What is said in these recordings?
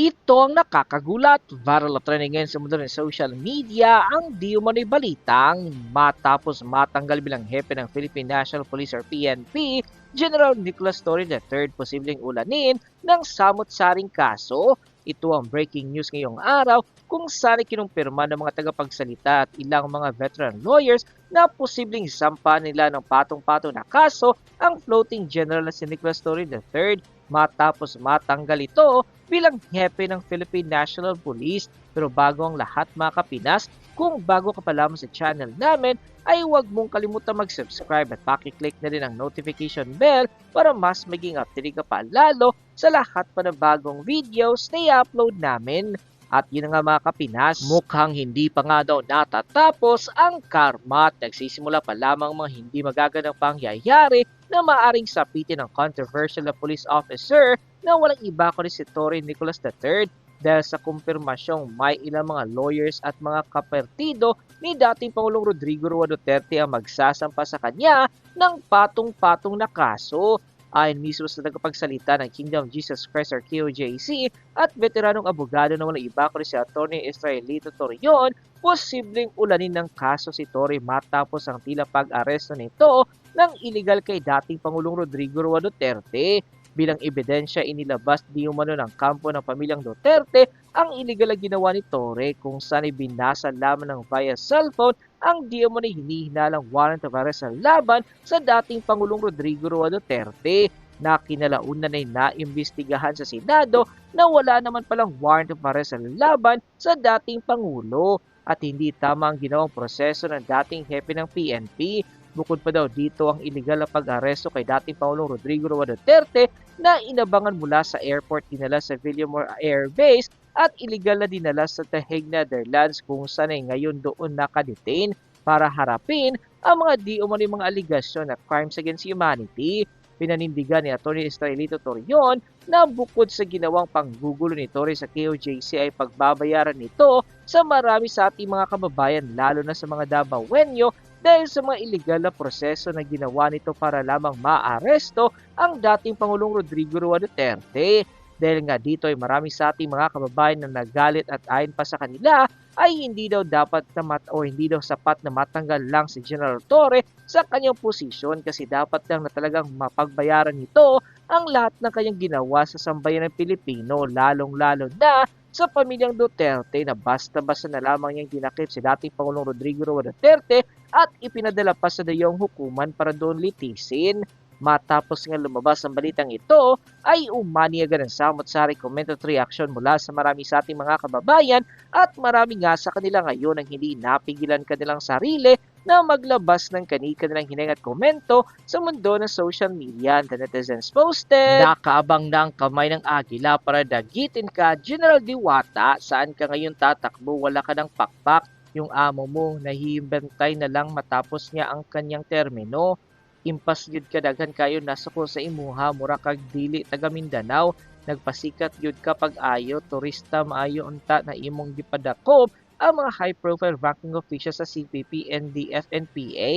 Ito ang nakakagulat. Viral na trending ngayon sa mundo ng social media ang di umano'y balitang matapos matanggal bilang hepe ng Philippine National Police or PNP, General Nicholas Torre III posibleng ulanin ng samot-saring kaso. Ito ang breaking news ngayong araw kung saan kinumpirma ng mga tagapagsalita at ilang mga veteran lawyers na posibleng sampa nila ng patong-patong na kaso ang floating general na si Nicholas Torre III matapos matanggal ito bilang hepe ng Philippine National Police. Pero bago ang lahat mga kapinas, kung bago ka pa lamang sa channel namin, ay huwag mong kalimutan mag-subscribe at pakiclick na rin ang notification bell para mas maging updated ka pa lalo sa lahat pa ng bagong videos na i-upload namin. At yun nga mga kapinas, mukhang hindi pa nga daw natatapos ang karma at nagsisimula pa lamang mga hindi magagandang pangyayari na maaring sapitin ng controversial na police officer na walang iba kundi si Torre Nicholas III dahil sa kumpirmasyong may ilang mga lawyers at mga kapertido ni dating Pangulong Rodrigo Roa Duterte ang magsasampa sa kanya ng patong-patong na kaso. Ayon mismo sa tagapagsalita ng Kingdom of Jesus Christ or KOJC at veteranong abogado na walang iba kundi si Atty. Israelito Torreon, posibleng ulanin ng kaso si Torre matapos ang tila pag-aresto nito ng illegal kay dating Pangulong Rodrigo Roa Duterte. Bilang ebidensya, inilabas di umano ng kampo ng pamilyang Duterte ang illegal na ginawa ni Torre kung saan ibinasa lamang ng via cellphone ang di umano hinihinalang warrant of arrest sa laban sa dating Pangulong Rodrigo Roa Duterte na kinalaunan ay naimbestigahan sa Senado na wala naman palang warrant of arrest sa laban sa dating Pangulo at hindi tama ang ginawang proseso ng dating hepe ng PNP Bukod pa daw dito ang illegal na pag-aresto kay dating Pangulong Rodrigo Roa Duterte na inabangan mula sa airport dinala sa Villamor Air Base at illegal na dinala sa The Hague, Netherlands kung saan ay ngayon doon nakadetain para harapin ang mga di umano'y mga aligasyon na crimes against humanity. Pinanindigan ni Atty. Israelito Torion na bukod sa ginawang panggugulo ni Torre sa KOJC ay pagbabayaran nito sa marami sa ating mga kababayan lalo na sa mga Dabawenyo dahil sa mga illegal na proseso na ginawa nito para lamang maaresto ang dating Pangulong Rodrigo Roa Duterte. Dahil nga dito ay marami sa ating mga kababayan na nagalit at ayon pa sa kanila ay hindi daw dapat na mat o hindi daw sapat na matanggal lang si General Torre sa kanyang posisyon kasi dapat lang na talagang mapagbayaran nito ang lahat ng kanyang ginawa sa sambayan ng Pilipino lalong-lalo na sa pamilyang Duterte na basta-basta na lamang niyang dinakip si dating Pangulong Rodrigo Duterte at ipinadala pa sa dayong hukuman para doon litisin. Matapos nga lumabas ang balitang ito, ay umani agad ang samot-sari comment at reaction mula sa marami sa ating mga kababayan at marami nga sa kanila ngayon ang hindi napigilan kanilang sarili na maglabas ng kani-kanilang hineng at komento sa mundo ng social media. The netizens posted, Nakaabang na ang kamay ng agila para dagitin ka, General Diwata, saan ka ngayon tatakbo, wala ka ng pakpak, yung amo mo nahihimbantay na lang matapos niya ang kanyang termino. Impas yun kadaghan kayo nasa ko sa imuha, mura kag dili taga Mindanao, nagpasikat yun kapag ayo, turista maayo unta na imong gipadakop, ang mga high-profile ranking officials sa CPP, NDF, and PA.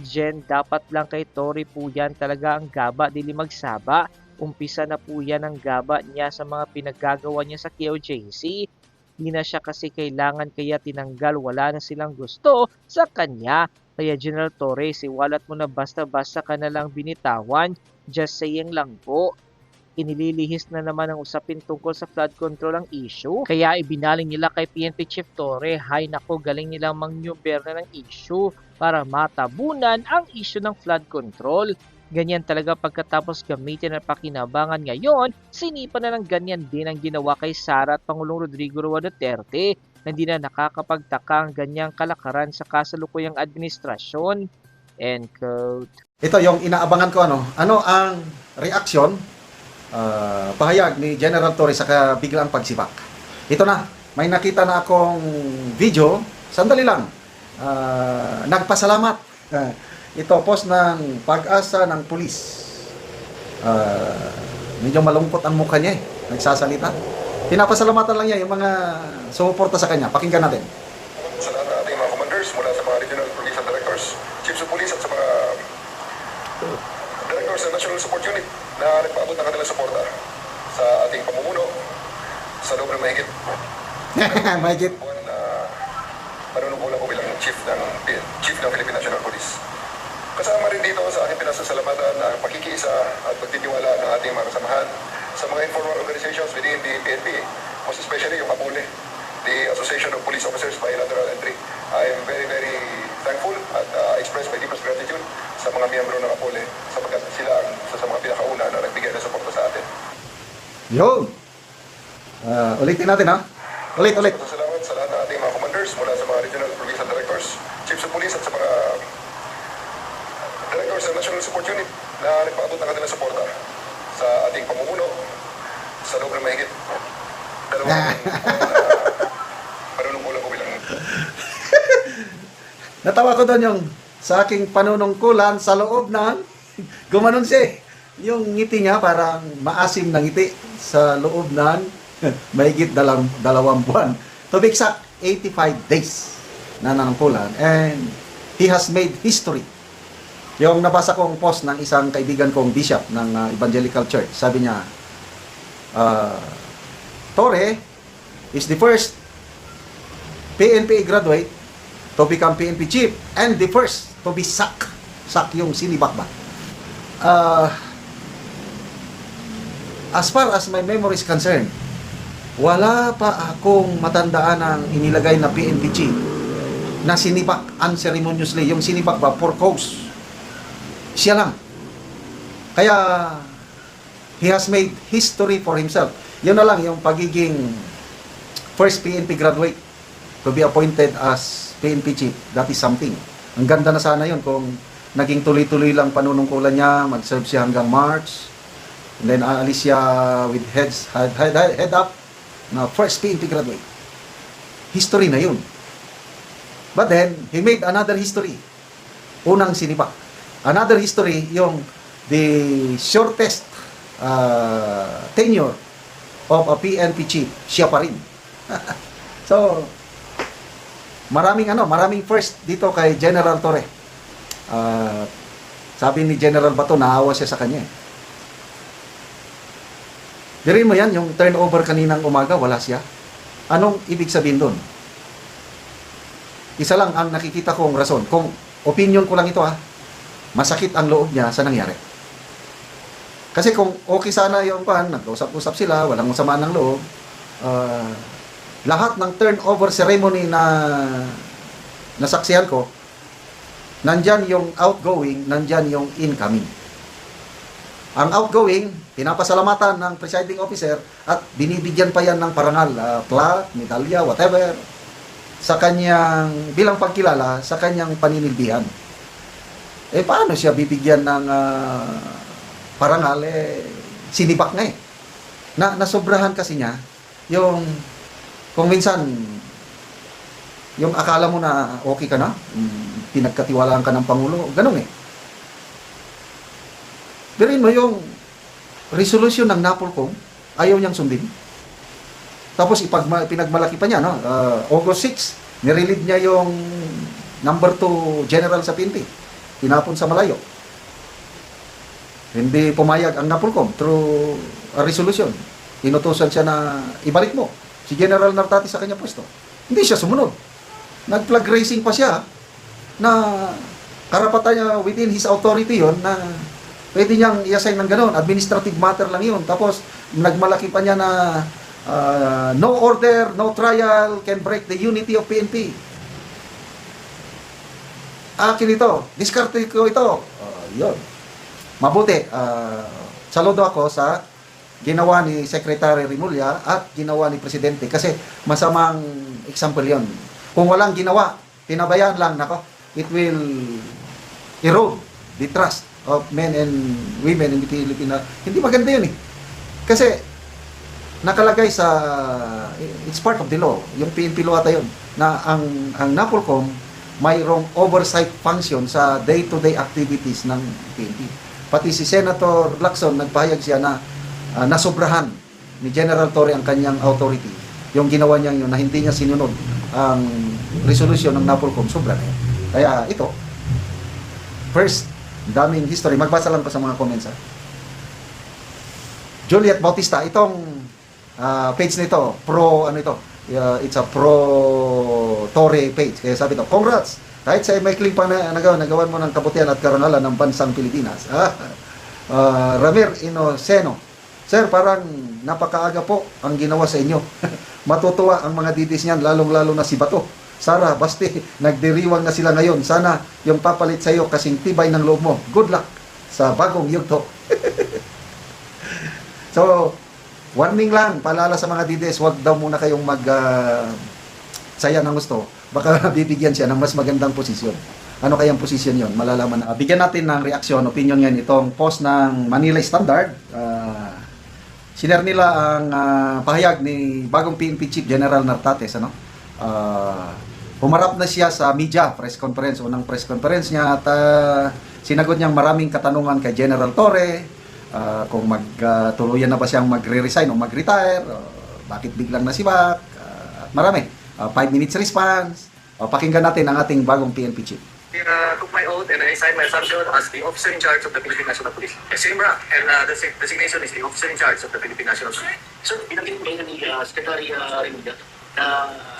Jen, dapat lang kay Tory po yan talaga ang gaba, dili magsaba. Umpisa na po yan ang gaba niya sa mga pinaggagawa niya sa KOJC. Di na siya kasi kailangan kaya tinanggal, wala na silang gusto sa kanya. Kaya General Torres, iwalat mo na basta-basta ka na lang binitawan. Just saying lang po inililihis na naman ang usapin tungkol sa flood control ang issue. Kaya ibinaling nila kay PNP Chief Torre, hay nako galing nilang mangyuberna ng issue para matabunan ang issue ng flood control. Ganyan talaga pagkatapos gamitin at pakinabangan ngayon, sinipa na ng ganyan din ang ginawa kay Sara at Pangulong Rodrigo Roa Duterte na hindi na nakakapagtaka ang ganyang kalakaran sa kasalukuyang administrasyon. End quote. Ito yung inaabangan ko ano, ano ang reaksyon uh, pahayag ni General Torres sa biglang pagsibak. Ito na, may nakita na akong video, sandali lang. Uh, nagpasalamat. Uh, ito post ng pag-asa ng pulis. Uh, medyo malungkot ang mukha niya eh, nagsasalita. Pinapasalamatan lang niya yung mga sumuporta sa kanya. Pakinggan natin. sa lahat ng ating mga commanders mula sa mga regional police and directors, chiefs of police at sa mga directors ng National Support Unit na nagpaabot ng kanilang suporta sa ating pamumuno sa loob ng mahigit Mahigit. buwan na panunungkulan ko bilang chief ng chief ng Philippine National Police. Kasama rin dito sa aking pinasasalamatan ang pakikiisa at pagtitiwala ng ating mga kasamahan sa mga informal organizations within the PNP, most especially yung APOLE, the Association of Police Officers Bilateral Entry. I am very, very thankful at uh, express my deepest gratitude sa mga miyembro ng APOLE sapagkat sila ang isa sa mga pinakauna na nagbigay ng suporta sa atin. Yun. Ah, ulitin natin ha. Ulit, ulit. Salamat sa lahat ng ating mga commanders mula sa mga regional provincial directors, chiefs of police at sa mga directors ng National Support Unit na nagpaabot ng kanilang suporta sa ating pamumuno sa loob ng mahigit dalawang panunungkulan ko bilang Natawa ko doon yung sa aking panunungkulan sa loob ng gumanon siya. Yung ngiti niya parang maasim na ngiti sa loob ng mahigit dalang, dalawang buwan. To be exact, 85 days na nanungkulan and he has made history. Yung nabasa kong post ng isang kaibigan kong bishop ng uh, Evangelical Church, sabi niya, uh, Torre is the first PNP graduate to become PNP chief and the first to be sacked. Sack yung sinibakbak. Uh, as far as my memory is concerned, wala pa akong matandaan ng inilagay na PNP chief na sinibak unceremoniously. Yung sinibak ba, for cause. Siya lang. Kaya, he has made history for himself. Yun na lang, yung pagiging first PNP graduate to be appointed as PNP chief, that is something. Ang ganda na sana yun kung naging tuloy-tuloy lang panunungkulan niya, mag-serve siya hanggang March, and then aalis siya with heads, head, head, head, up na first PNP graduate. History na yun. But then, he made another history. Unang sinipak. Another history, yung the shortest uh, tenure of a PNP chief, siya pa rin. so, maraming ano, maraming first dito kay General Torre. Ah, sabi ni General Bato, naawa siya sa kanya. eh. Dirin mo yan, yung turnover kaninang umaga, wala siya. Anong ibig sabihin doon? Isa lang ang nakikita kong rason. Kung opinion ko lang ito ha, masakit ang loob niya sa nangyari. Kasi kung okay sana yung pan, nag-usap-usap sila, walang masama ng loob, ah, lahat ng turnover ceremony na nasaksihan ko, nandyan yung outgoing, nandyan yung incoming. Ang outgoing, pinapasalamatan ng presiding officer at binibigyan pa yan ng parangal, ah, plaque, medalya, whatever, sa kanyang, bilang pagkilala, sa kanyang paninilbihan. Eh, paano siya bibigyan ng ah, parangal? Eh, sinibak nga eh. Na, nasobrahan kasi niya yung kung minsan yung akala mo na okay ka na, mm, pinagkatiwalaan ka ng Pangulo, ganun eh. Birin mo yung resolution ng NAPOLCOM, ayaw niyang sundin. Tapos ipagma, pinagmalaki pa niya, no? Uh, August 6, nirelieve niya yung number 2 general sa PNP. Tinapon sa malayo. Hindi pumayag ang NAPOLCOM through a resolution. Inutusan siya na ibalik mo si General Nartati sa kanya pwesto. Hindi siya sumunod. Nag-flag racing pa siya na karapatan niya within his authority yon na pwede niyang i-assign ng gano'n. Administrative matter lang yun. Tapos, nagmalaki pa niya na uh, no order, no trial can break the unity of PNP. Akin ito. Diskarte ko ito. Uh, yun. Mabuti. Uh, saludo ako sa ginawa ni Secretary Rimulya at ginawa ni Presidente kasi masamang example yon. Kung walang ginawa, pinabayaan lang, nako, it will erode the trust of men and women in the Philippines. Hindi maganda yun eh. Kasi nakalagay sa it's part of the law. Yung PNP law ata yun na ang ang NAPOLCOM mayroong oversight function sa day-to-day activities ng PNP. Pati si Senator Lacson nagpahayag siya na uh, nasobrahan ni General Torre ang kanyang authority. Yung ginawa niya yun na hindi niya sinunod ang resolution ng NAPOLCOM, sobra na yun. Kaya ito, first, daming history. Magbasa lang ko sa mga comments ha. Juliet Bautista, itong ah, page nito, pro ano ito, uh, it's a pro Torre page. Kaya sabi to, congrats! Kahit sa maikling pa na nagawa, nagawan mo ng kabutihan at karangalan ng bansang Pilipinas. Ah, ah, Ramir Inoceno. Sir, parang napakaaga po ang ginawa sa inyo. Matutuwa ang mga didis niyan, lalong-lalo na si Bato. Sara, basti, nagdiriwang na sila ngayon. Sana yung papalit sa iyo kasing tibay ng loob mo. Good luck sa bagong yugto. so, warning lang, paalala sa mga didis, huwag daw muna kayong mag ah, saya ng gusto. Baka bibigyan siya ng mas magandang posisyon. Ano kayang posisyon yon? Malalaman na. Ah, bigyan natin ng reaksyon, opinion ngayon itong post ng Manila Standard. Ah, Sinare nila ang ah, pahayag ni bagong PNP Chief General Nartates ano. Ah, humarap na siya sa media press conference, unang press conference niya at ah, sinagot niyang maraming katanungan kay General Torre ah, kung magtuluyan na ba siyang magre-resign o mag-retire, o bakit biglang nasibak, ah, at marami. 5 minutes response. O, pakinggan natin ang ating bagong PNP Chief. uh, took my oath and I signed my assumption as the officer in charge of the Philippine National Police. Same rank, and uh, the sig- designation is the officer in charge of the Philippine National Police. Sir, pinagin ko ni uh, Secretary uh, Remulla na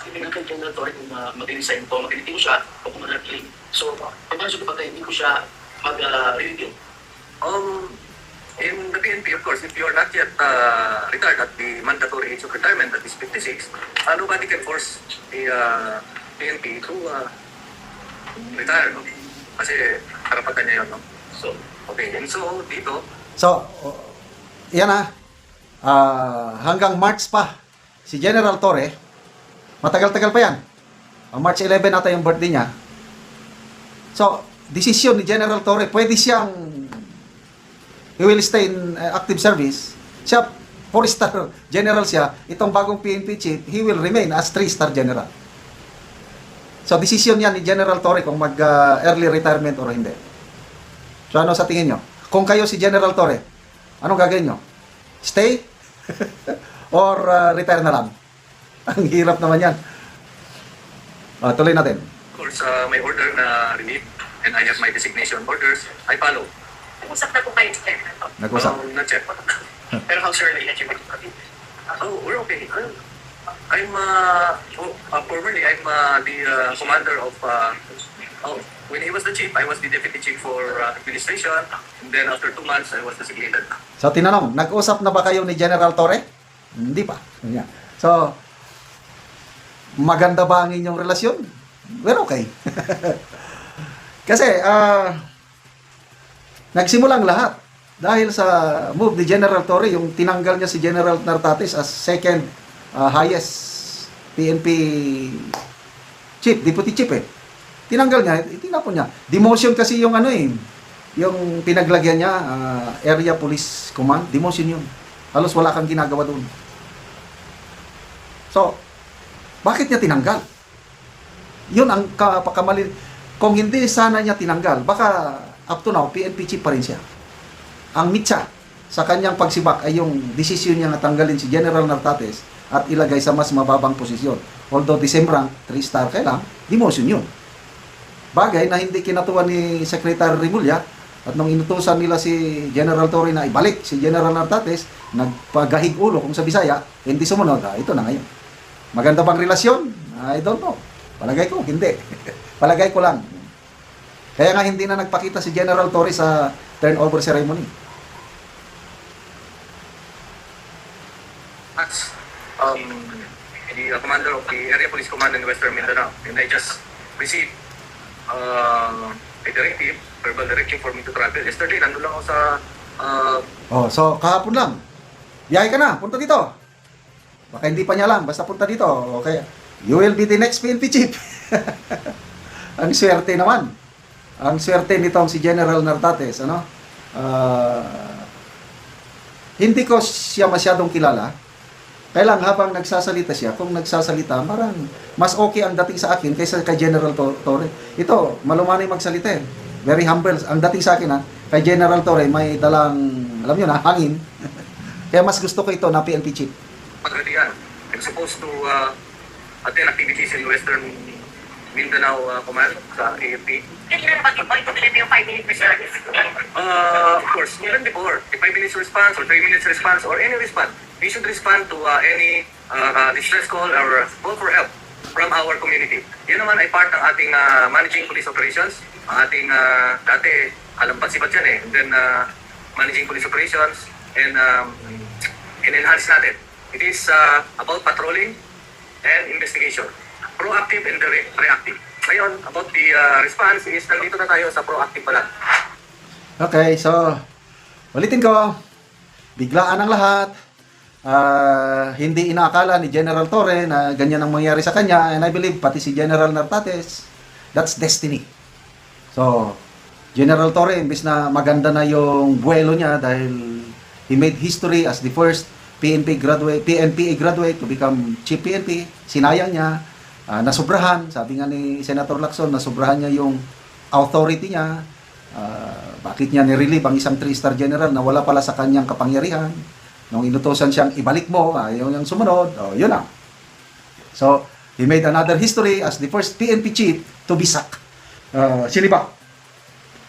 pinagin ko na Torre kung uh, mag-resign ko siya o kung mag-resign. So, paano ko pagka hindi ko siya mag-review? Um, in the PNP, of course, if you are not yet uh, retired at the mandatory age of retirement, that is 56, uh, nobody can force the uh, PNP to uh, retire. No? Kasi karapatan niya yun. No? So, okay. And so, dito, So, yan ah. Ah, hanggang March pa si General Torre. Matagal-tagal pa yan. Ang March 11 ata yung birthday niya. So, desisyon ni General Torre, pwede siyang he will stay in uh, active service. Siya, 4-star general siya. Itong bagong PNP chief, he will remain as 3-star general. So, desisyon yan ni General Torre kung mag-early retirement or hindi. So, ano sa tingin nyo? Kung kayo si General Torre, anong gagawin nyo? Stay? or uh, retire na lang? Ang hirap naman yan. Ah, tuloy natin. of course, uh, may order na relief and I have my designation orders. I follow. Usap na po kayo, Sir. Nag-usap. Um, na-check. Pero how sure na i-achieve it? Oh, we're okay. I'm, I'm uh, oh, uh, formerly, I'm uh, the uh, commander of, uh, oh, when he was the chief, I was the deputy chief for uh, administration. And then after two months, I was designated. So, tinanong, nag-usap na ba kayo ni General Torre? Hindi pa. Yan. So, maganda ba ang inyong relasyon? We're okay. Kasi, ah, nagsimulang lahat. Dahil sa move ni General Torre, yung tinanggal niya si General Nartates as second ah, highest PNP chief, deputy chief eh. Tinanggal niya, itinapon niya. Demotion kasi yung ano eh, yung pinaglagyan niya, ah, area police command, demotion yun. Halos wala kang ginagawa doon. So, bakit niya tinanggal? Yun ang kapakamali. Kung hindi sana niya tinanggal, baka up to now, PNP chief pa rin siya. Ang mitsa sa kanyang pagsibak ay yung desisyon niya na tanggalin si General Nartates at ilagay sa mas mababang posisyon. Although the same rank, 3 star kaya lang, demotion yun. Bagay na hindi kinatuwa ni Secretary Remulla at nung inutusan nila si General Torre na ibalik si General Nartates, nagpagahig ulo kung sa Bisaya, hindi sumunod. Ah, ito na ngayon. Maganda bang relasyon? I don't know. Palagay ko, hindi. Palagay ko lang. Kaya nga hindi na nagpakita si General Torre sa turnover ceremony. That's um, the uh, commander of the Area Police Command in Western Mindanao. And I just received uh, a directive, verbal directive for me to travel. Yesterday, nandun lang ako sa uh, Oh, so kahapon lang. Biyahe ka na, punta dito. Baka hindi pa niya alam, basta punta dito. Okay. You will be the next PNP chief. Ang swerte naman. Ang swerte nitong si General Nartates, ano? Ah, hindi ko siya masyadong kilala. Kaya lang habang nagsasalita siya, kung nagsasalita, parang mas okay ang dating sa akin kaysa kay General To- Torre. Ito, malumanay magsalita eh. Very humble. Ang dating sa akin ha, kay General Torre may dalang, alam nyo na, hangin. Kaya mas gusto ko ito na PNP chief. pagradian. I'm supposed to uh, attend activities in Western Mindanao uh, Command sa AFP. Hindi na naman yung point to yung 5 minutes reserve. Uh, of course, even before, a 5 minutes response or 3 minutes response or any response, we should respond to uh, any uh, uh, distress call or call for help from our community. Yan naman ay part ng ating uh, managing police operations. Ang ating uh, dati, alam pa sibat yan eh. And then, uh, managing police operations and um, in-enhance natin. It is uh, about patrolling and investigation. Proactive and re- reactive. Ngayon, about the uh, response is nandito na tayo sa proactive pala. Okay, so ulitin ko. Biglaan ang lahat. Ah, hindi inaakala ni General Torre na ganyan ang mangyari sa kanya and I believe pati si General Nartates that's destiny. So, General Torre imbis na maganda na yung buwelo niya dahil he made history as the first PNP graduate, PNPA graduate to become chief PNP. Sinayang niya, ah, nasubrahan, sabi nga ni Senator Lacson, nasubrahan niya yung authority niya. Ah, bakit niya nirelieve ang isang three-star general na wala pala sa kanyang kapangyarihan? Nung inutosan siyang ibalik mo, ayaw niyang sumunod, oh, yun lang. So, he made another history as the first PNP chief to be sacked. Uh, siniba.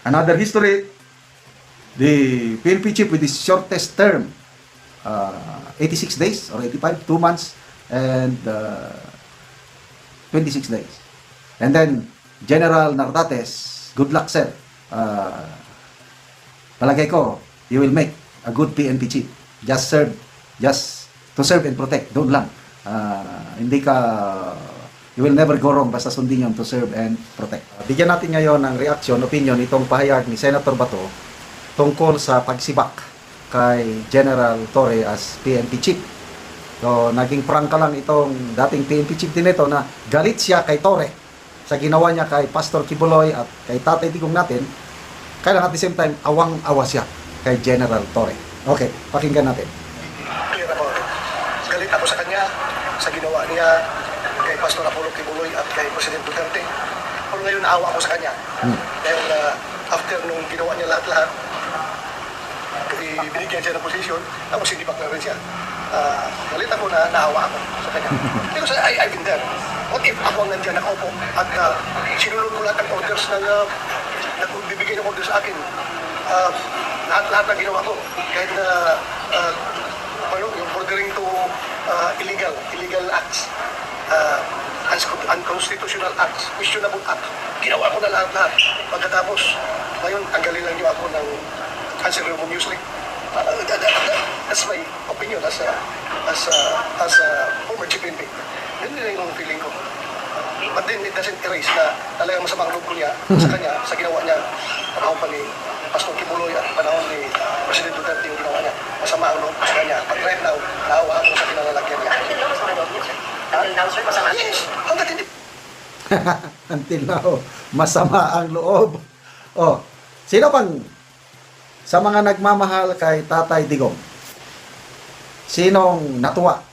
Another history, the PNP chief with the shortest term, uh, 86 days or 85, 2 months, and uh, 26 days. And then, General Nartates, good luck sir. Uh, palagay ko, you will make a good PNP chief. Just serve, just to serve and protect. Doon lang. Uh, hindi ka, you will never go wrong basta sundin yun to serve and protect. Uh, bigyan natin ngayon ng reaction, opinion itong pahayag ni Senator Bato tungkol sa pagsibak kay General Torre as PNP chief. So, naging prangka lang itong dating PNP chief din ito na galit siya kay Torre sa ginawa niya kay Pastor Kibuloy at kay Tatay Digong natin. Kaya lang at the same time, awang-awa siya kay General Torre. Okay, pakinggan natin. clear ako. Galit ako sa kanya, sa ginawa niya kay Pastor Apollo Kibuloy at kay President Duterte. Pero ngayon naawa ako sa kanya. Dahil uh, after nung ginawa niya lahat-lahat, eh, binigyan siya ng posisyon, tapos sinipak na rin siya. Ah, galit ako na naawa ako sa kanya. Because I, I've been there. What if ako ang nandiyan nakaupo at uh, sinunod ko lahat ng orders ng uh, nagbibigay ng orders sa akin. Ah, lahat-lahat ng ginawa ko. Kahit na uh, ano, yung bordering to uh, illegal, illegal acts, uh, unconstitutional acts, questionable acts. Ginawa ko na lahat-lahat. Pagkatapos, ngayon, tanggalin lang niyo ako ng unceremoniously. That- that- that- that's my opinion as a, as a, as a former chief PNP. Yun din yung feeling ko. But then it doesn't erase na talagang masamang loob ko niya sa kanya, sa ginawa niya panahon pa ni Pastor Kibuloy at panahon ni President Duterte yung ginawa niya. Masama ang loob ko sa kanya. But right now, naawa ako sa kinalalagyan niya. Yes, hanggat hindi Until now, masama ang loob. Oh, sino pang sa mga nagmamahal kay Tatay Digong? Sinong natuwa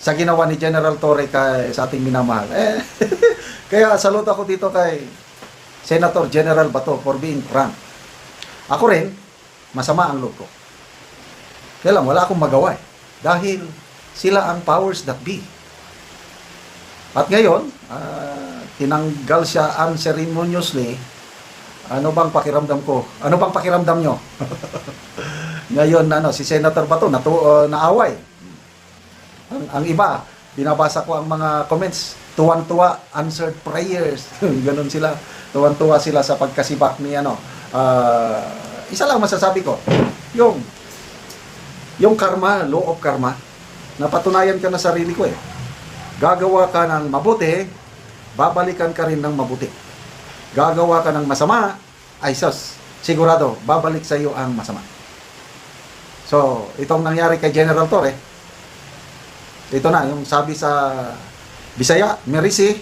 sa ginawa ni General Torre kay sa ating minamahal? Eh, kaya saludo ako dito kay Senator General Bato for being frank. Ako rin, masama ang loob ko. Kaya lang, wala akong magawa eh. Dahil sila ang powers that be. At ngayon, ah, tinanggal siya unceremoniously. Ano bang pakiramdam ko? Ano bang pakiramdam nyo? ngayon, ano, si Senator Bato natu uh, naaway. Ang, ang iba, binabasa ko ang mga comments, tuwan-tuwa, answered prayers. Ganon sila. Tuwan-tuwa sila sa pagkasibak ni ano. Ah, isa lang masasabi ko, yung yung karma, law of karma, napatunayan ka na sarili ko eh gagawa ka ng mabuti, babalikan ka rin ng mabuti. Gagawa ka ng masama, ay sus, sigurado, babalik sa iyo ang masama. So, itong nangyari kay General Torre, ito na, yung sabi sa Bisaya, Merisi,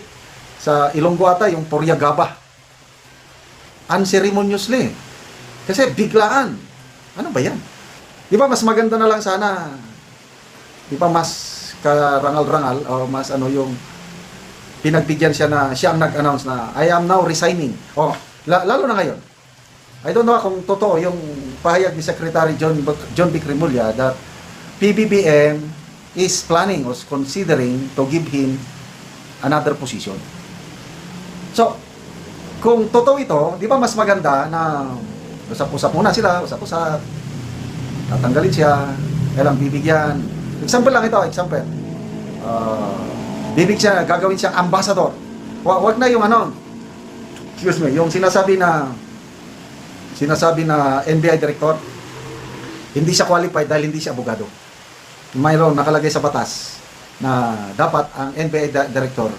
sa Ilonggo ata, yung Poryagaba. Unceremoniously. Kasi biglaan. Ano ba yan? Di ba mas maganda na lang sana, di ba mas karangal-rangal o mas ano yung pinagbigyan siya na siya ang nag-announce na I am now resigning. O, la- lalo na ngayon. I don't know kung totoo yung pahayag ni Secretary John Bac- John B. Cremulya that PBBM is planning or considering to give him another position. So, kung totoo ito, di ba mas maganda na usap-usap muna sila, usap-usap, tatanggalin siya, Kailang bibigyan, example lang ito, example. Ah, bibig siya, gagawin siyang ambassador. Wa- Wag na yung ano, excuse me, yung sinasabi na sinasabi na NBI director, hindi siya qualified dahil hindi siya abogado. Mayroon nakalagay sa batas na dapat ang NBI di- director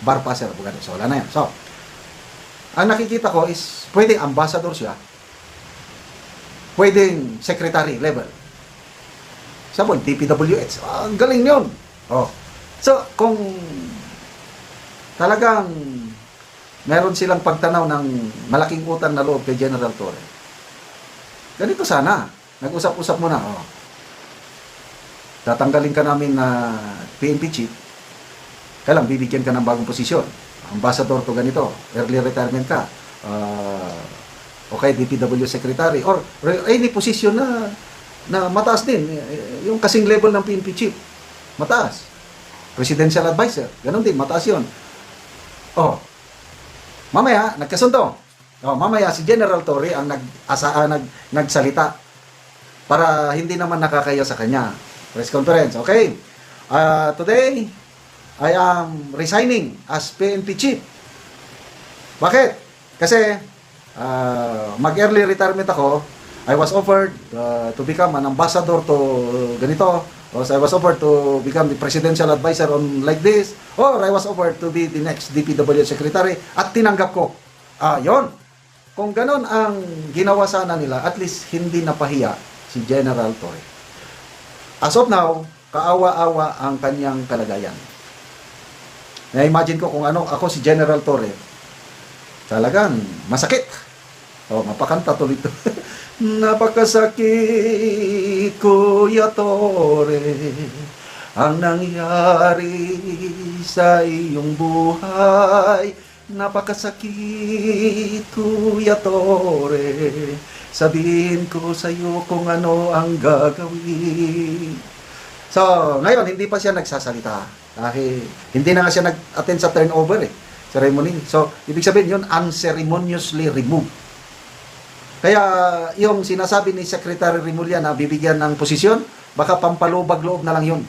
bar passer abogado. So wala na yan. So, ang nakikita ko is pwedeng ambassador siya, pwedeng secretary level. Sa po, DPWH. Ang galing yun. Oh. So, kung talagang meron silang pagtanaw ng malaking utang na loob kay General Torre, ganito sana. Nag-usap-usap muna. Oh. Tatanggalin ka namin na PNP chief, kaya lang bibigyan ka ng bagong posisyon. Ambassador to ganito, early retirement ka. Ah, okay, DPW secretary or any position na na mataas din Eh, yung kasing level ng PNP chief. Mataas. Presidential advisor, ganun din, mataas 'yon. Oh. Mamaya nagkasundo. Oh, mamaya si General Torre ang nag asa, ah, nag nagsalita para hindi naman nakakaya sa kanya. Press conference, okay? Ah, today I am resigning as PNP chief. Bakit? Kasi ah, mag-early retirement ako. I was offered ah, to become an ambassador to ganito. Or I was offered to become the presidential advisor on like this. Or I was offered to be the next DPW secretary. At tinanggap ko. Ah, yon. Kung ganon ang ginawa sana nila, at least hindi napahiya si General Torre. As of now, kaawa-awa ang kanyang kalagayan. Na-imagine ko kung ano ako si General Torre. Talagang masakit. Oh, mapakanta tuloy to. Napakasakit, Kuya Torre, ang nangyari sa iyong buhay. Napakasakit, Kuya Torre, sabihin ko sa iyo kung ano ang gagawin. So, ngayon, hindi pa siya nagsasalita. Dahil hindi na nga siya nag-attend sa turnover eh, ceremony. So, ibig sabihin yun, unceremoniously removed. Kaya yung sinasabi ni Secretary Rimulya na bibigyan ng posisyon, baka pampalubag loob na lang yun.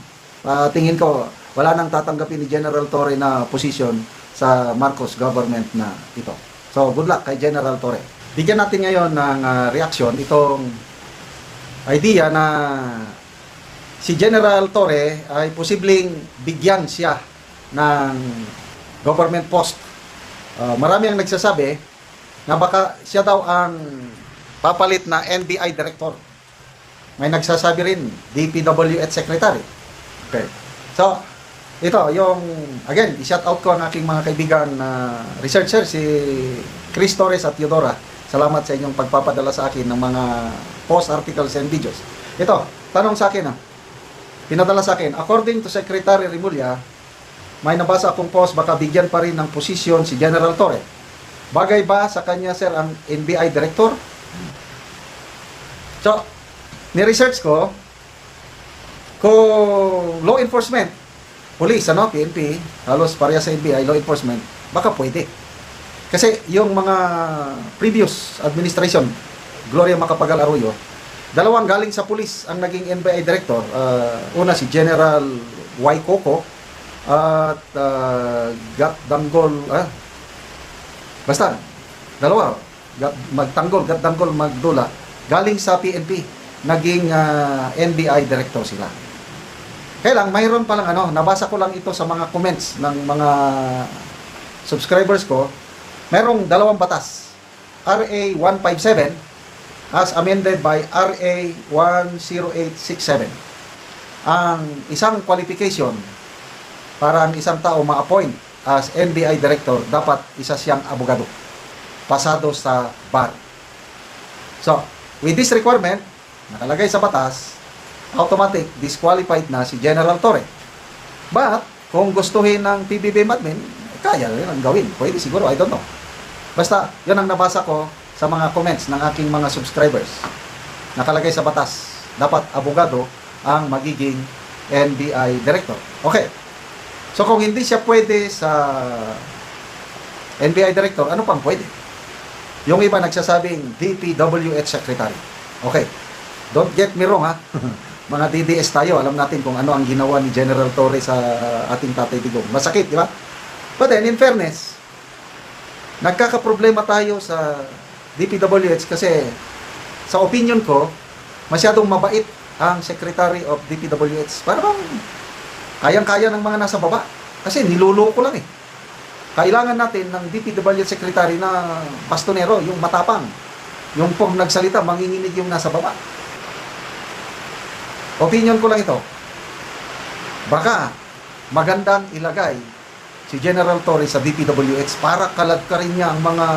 Ah, tingin ko, wala nang tatanggapin ni General Torre na posisyon sa Marcos government na ito. So, good luck kay General Torre. Bigyan natin ngayon ng ah, reaksyon itong idea na si General Torre ay posibleng bigyan siya ng government post. Ah, marami ang nagsasabi na baka siya daw ang papalit na NBI director. May nagsasabi rin DPWH secretary. Okay. So, ito yung again, i-shout out ko ang aking mga kaibigan na researcher si Chris Torres at Eudora. Salamat sa inyong pagpapadala sa akin ng mga post articles and videos. Ito, tanong sa akin ah. Pinadala sa akin, according to Secretary Rimulya, may nabasa akong post baka bigyan pa rin ng posisyon si General Torre. Bagay ba sa kanya sir ang NBI director? So, ni-research ko kung law enforcement, police, ano, PNP, halos pareha sa NBI, law enforcement, baka pwede. Kasi yung mga previous administration, Gloria Macapagal Arroyo, dalawang galing sa police ang naging NBI director. Uh, una si General Y. Coco at uh, Gat Danggol, ah, basta, dalawa, magtanggol, Gat Danggol, Magdula, galing sa PNP, naging ah, NBI director sila. Kaya lang, mayroon pa lang ano, nabasa ko lang ito sa mga comments ng mga subscribers ko, merong dalawang batas. RA 157 as amended by RA 10867. Ang isang qualification para ang isang tao ma-appoint as NBI director, dapat isa siyang abogado. Pasado sa bar. So, with this requirement, nakalagay sa batas, automatic disqualified na si General Torre. But, kung gustuhin ng PBB admin, kaya rin ang gawin. Pwede siguro, I don't know. Basta, yun ang nabasa ko sa mga comments ng aking mga subscribers. Nakalagay sa batas, dapat abogado ang magiging NBI director. Okay. So, kung hindi siya pwede sa NBI director, ano pang pwede? Yung iba nagsasabing DPWH secretary. Okay. Don't get me wrong ha. mga DDS tayo, alam natin kung ano ang ginawa ni General Torre sa ating Tatay Digong. Masakit, di ba? But then, in fairness, nagkakaproblema tayo sa DPWH kasi sa opinion ko, masyadong mabait ang Secretary of DPWH. Para bang kayang-kaya ng mga nasa baba. Kasi niluloko lang eh. Kailangan natin ng DPWH Secretary na bastonero, yung matapang. Yung pong nagsalita, manginginig yung nasa baba. Opinion ko lang ito. Baka magandang ilagay si General Torres sa DPWH para kaladkarin niya ang mga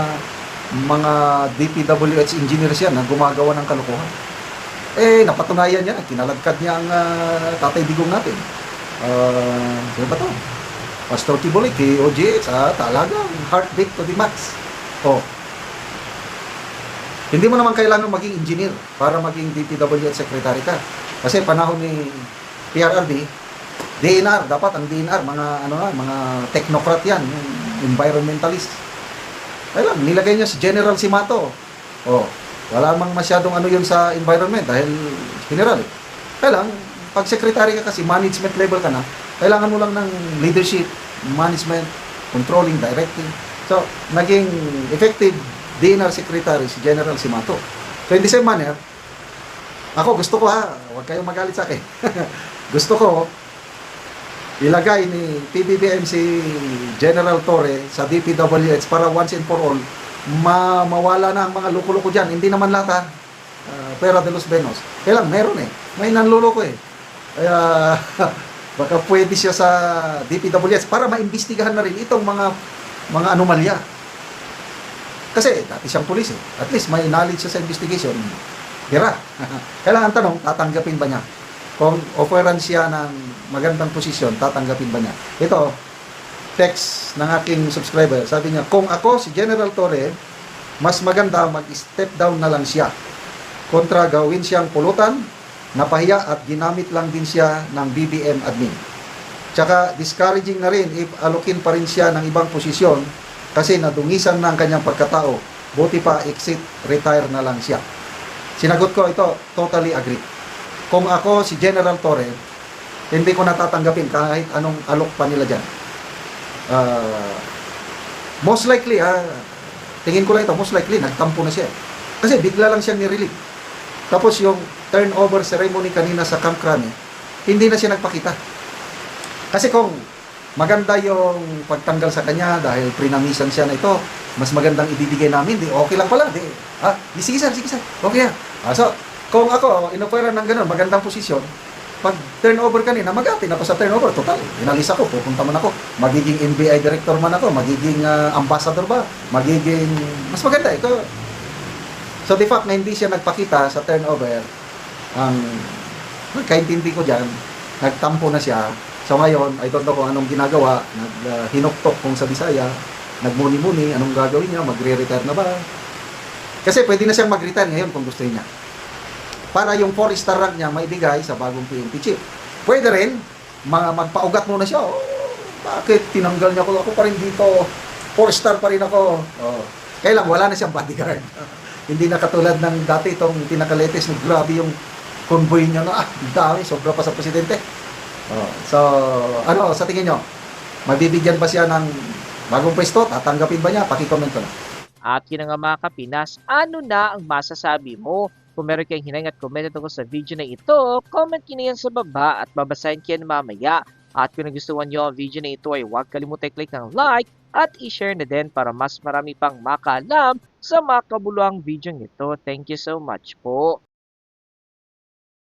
mga DPWH engineers yan na gumagawa ng kalokohan. Eh, napatunayan niya, kinaladkad niya ang ah, tatay digong natin. Uh, sino ba to? Pastor Kibulik, kay OGH, ah, talagang heartbeat to the max. Oh. Hindi mo naman kailangan maging engineer para maging DPWH secretary ka. Kasi panahon ni PRRD, DNR, dapat ang DNR, mga ano na, mga technocrat yan, environmentalist. Lang, nilagay niya si General Simato. Oh, wala mang masyadong ano yun sa environment dahil general eh. Kaya lang, pag secretary ka kasi, management level ka na, kailangan mo lang ng leadership, management, controlling, directing. So, naging effective DNR secretary si General Simato. So, in the same manner, ako gusto ko ha, huwag kayong magalit sa akin. gusto ko, ilagay ni PBBM si General Torre sa DPWH para once and for all, ma mawala na ang mga loko-loko dyan. Hindi naman lahat ha, uh, pera de los benos. Kaya lang, meron eh. May nanluloko eh. Kaya, baka pwede siya sa DPWH para maimbestigahan na rin itong mga mga anomalya. Kasi dati siyang pulis eh. At least may knowledge siya sa investigation. Hira. Kailangan tanong, tatanggapin ba niya? Kung offeran siya ng magandang posisyon, tatanggapin ba niya? Ito, text ng aking subscriber. Sabi niya, kung ako si General Torre, mas maganda mag-step down na lang siya. Kontra gawin siyang pulutan, napahiya at ginamit lang din siya ng BBM admin. Tsaka discouraging na rin if alokin pa rin siya ng ibang posisyon kasi nadungisan na ang kanyang pagkatao. Buti pa exit, retire na lang siya. Sinagot ko ito, totally agree. Kung ako si General Torre, hindi ko natatanggapin kahit anong alok pa nila dyan. Uh, most likely, ah, tingin ko lang ito, most likely, nagtampo na siya. Kasi bigla lang siyang nirelieve. Tapos yung turnover ceremony kanina sa Camp Crame, hindi na siya nagpakita. Kasi kung maganda yung pagtanggal sa kanya dahil prinamisan siya na ito, mas magandang ibibigay namin, di okay lang pala, di, ah, di sige sir, sige sir, okay yan. Ah, so, kung ako, inopera ng ganun, magandang posisyon, pag turnover kanina, magati na ako sa turnover, total, inalis ako, pupunta man ako, magiging NBI director man ako, magiging ah, ambassador ba, magiging, mas maganda, ito, So, the fact na hindi siya nagpakita sa turnover, ang nagkaintindi ko dyan, nagtampo na siya. So, ngayon, I don't know kung anong ginagawa, naghinuktok uh, kung sa Bisaya, nagmuni-muni, anong gagawin niya, magre-retire na ba? Kasi pwede na siyang mag-retire ngayon kung gusto niya. Para yung 4-star rank niya maibigay sa bagong PNP chief. Pwede rin, mga magpaugat muna siya. Oh, bakit tinanggal niya ako? Ako pa rin dito. 4-star pa rin ako. Oh. Kaya lang, wala na siyang bodyguard. Hindi na katulad ng dati itong pinakaletes na grabe yung convoy niya na, ah, dami, sobra pa sa presidente. Oh, so, ano, sa tingin nyo, mabibigyan ba siya ng bagong pwesto? Tatanggapin ba niya? Pakicomment ko na. At yun nga mga kapinas, ano na ang masasabi mo? Kung meron kayong hinang at comment tungkol sa video na ito, comment nyo yan sa baba at babasahin ko yan mamaya. At kung nagustuhan nyo ang video na ito ay huwag kalimutan click ng like at i-share na din para mas marami pang makalam sa makabuluhang video nito. Thank you so much po.